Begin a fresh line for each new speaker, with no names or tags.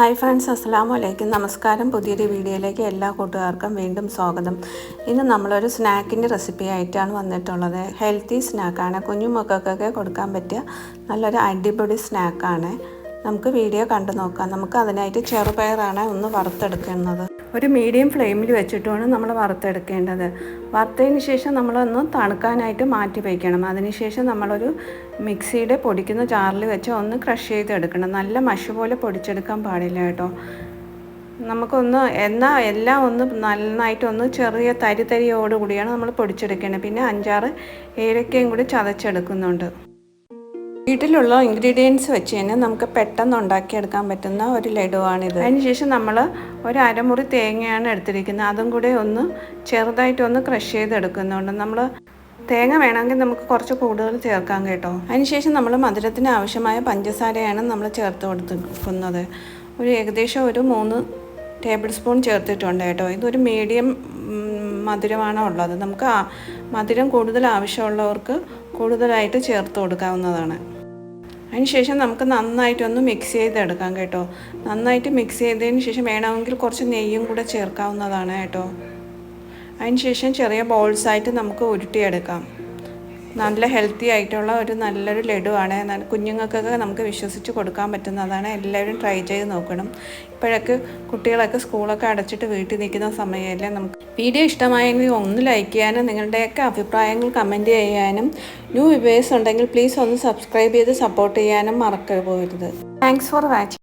Hi friends അസ്സാം വലൈക്കും നമസ്കാരം. പുതിയൊരു വീഡിയോയിലേക്ക് എല്ലാ കൂട്ടുകാർക്കും വീണ്ടും സ്വാഗതം. ഇന്ന് നമ്മളൊരു സ്നാക്കിന്റെ റെസിപ്പി ആയിട്ടാണ് വന്നിട്ടുള്ളത്. ഹെൽത്തി സ്നാക്കാണ്. കുഞ്ഞുമക്കൾക്കൊക്കെ കൊടുക്കാൻ പറ്റിയ നല്ലൊരു അടിപൊളി സ്നാക്കാണ്. നമുക്ക് വീഡിയോ കണ്ടു നോക്കാം. നമുക്ക് അതിനായിട്ട് ചെറുപയറാണ് ഒന്ന് വറുത്തെടുക്കുന്നത് ഒരു മീഡിയം ഫ്ലെയിമിൽ വെച്ചിട്ടുമാണ് നമ്മൾ വറുത്തെടുക്കേണ്ടത്. വറുത്തതിന് ശേഷം നമ്മളൊന്ന് തണുക്കാനായിട്ട് മാറ്റി വയ്ക്കണം അതിനുശേഷം നമ്മളൊരു മിക്സിയുടെ പൊടിക്കുന്ന ജാറിൽ വെച്ച് ഒന്ന് ക്രഷ് ചെയ്തെടുക്കണം. നല്ല മഷി പോലെ പൊടിച്ചെടുക്കാൻ പാടില്ല കേട്ടോ. നമുക്കൊന്ന് എന്നാൽ എല്ലാം ഒന്ന് നന്നായിട്ടൊന്ന് ചെറിയ തരി തരിയോടുകൂടിയാണ് നമ്മൾ പൊടിച്ചെടുക്കേണ്ടത്. പിന്നെ അഞ്ചാറ് ഏലക്കയും കൂടി ചതച്ചെടുക്കുന്നുണ്ട്. വീട്ടിലുള്ള ഇൻഗ്രീഡിയൻസ് വെച്ച് തന്നെ നമുക്ക് പെട്ടെന്ന് ഉണ്ടാക്കിയെടുക്കാൻ പറ്റുന്ന ഒരു ലഡുവാണിത്. അതിനുശേഷം നമ്മൾ ഒരു അരമുറി തേങ്ങയാണ് എടുത്തിരിക്കുന്നത്. അതും കൂടെ ഒന്ന് ചെറുതായിട്ടൊന്ന് ക്രഷ് ചെയ്തെടുക്കുന്നുണ്ട്. നമ്മൾ തേങ്ങ വേണമെങ്കിൽ നമുക്ക് കുറച്ച് കൂടുതൽ ചേർക്കാം കേട്ടോ. അതിനുശേഷം നമ്മൾ മധുരത്തിന് ആവശ്യമായ പഞ്ചസാരയാണ് നമ്മൾ ചേർത്ത് കൊടുത്തിരിക്കുന്നത്. ഒരു ഏകദേശം ഒരു മൂന്ന് ടേബിൾ സ്പൂൺ ചേർത്തിട്ടുണ്ട് കേട്ടോ. ഇതൊരു മീഡിയം മധുരമാണ് ഉള്ളത്. നമുക്ക് മധുരം കൂടുതൽ ആവശ്യമുള്ളവർക്ക് കൂടുതലായിട്ട് ചേർത്ത് കൊടുക്കാവുന്നതാണ്. അതിനുശേഷം നമുക്ക് നന്നായിട്ടൊന്ന് മിക്സ് ചെയ്തെടുക്കാം കേട്ടോ. നന്നായിട്ട് മിക്സ് ചെയ്തതിന് ശേഷം വേണമെങ്കിൽ കുറച്ച് നെയ്യും കൂടെ ചേർക്കാവുന്നതാണ് കേട്ടോ. അതിനുശേഷം ചെറിയ ബോൾസായിട്ട് നമുക്ക് ഉരുട്ടിയെടുക്കാം. നല്ല ഹെൽത്തി ആയിട്ടുള്ള ഒരു നല്ലൊരു ലഡുവാണ്. കുഞ്ഞുങ്ങൾക്കൊക്കെ നമുക്ക് വിശ്വസിച്ച് കൊടുക്കാൻ പറ്റുന്നതാണ് എല്ലാവരും ട്രൈ ചെയ്ത് നോക്കണം. ഇപ്പോഴൊക്കെ കുട്ടികളൊക്കെ സ്കൂളൊക്കെ അടച്ചിട്ട് വീട്ടിൽ നിൽക്കുന്ന സമയമല്ലേ നമുക്ക് വീഡിയോ ഇഷ്ടമായെങ്കിൽ ഒന്ന് ലൈക്ക് ചെയ്യാനും നിങ്ങളുടെയൊക്കെ അഭിപ്രായങ്ങൾ കമന്റ് ചെയ്യാനും ന്യൂ വിവേഴ്സ് ഉണ്ടെങ്കിൽ പ്ലീസ് ഒന്ന് സബ്സ്ക്രൈബ് ചെയ്ത് സപ്പോർട്ട് ചെയ്യാനും മറക്കരുത്. Thanks for watching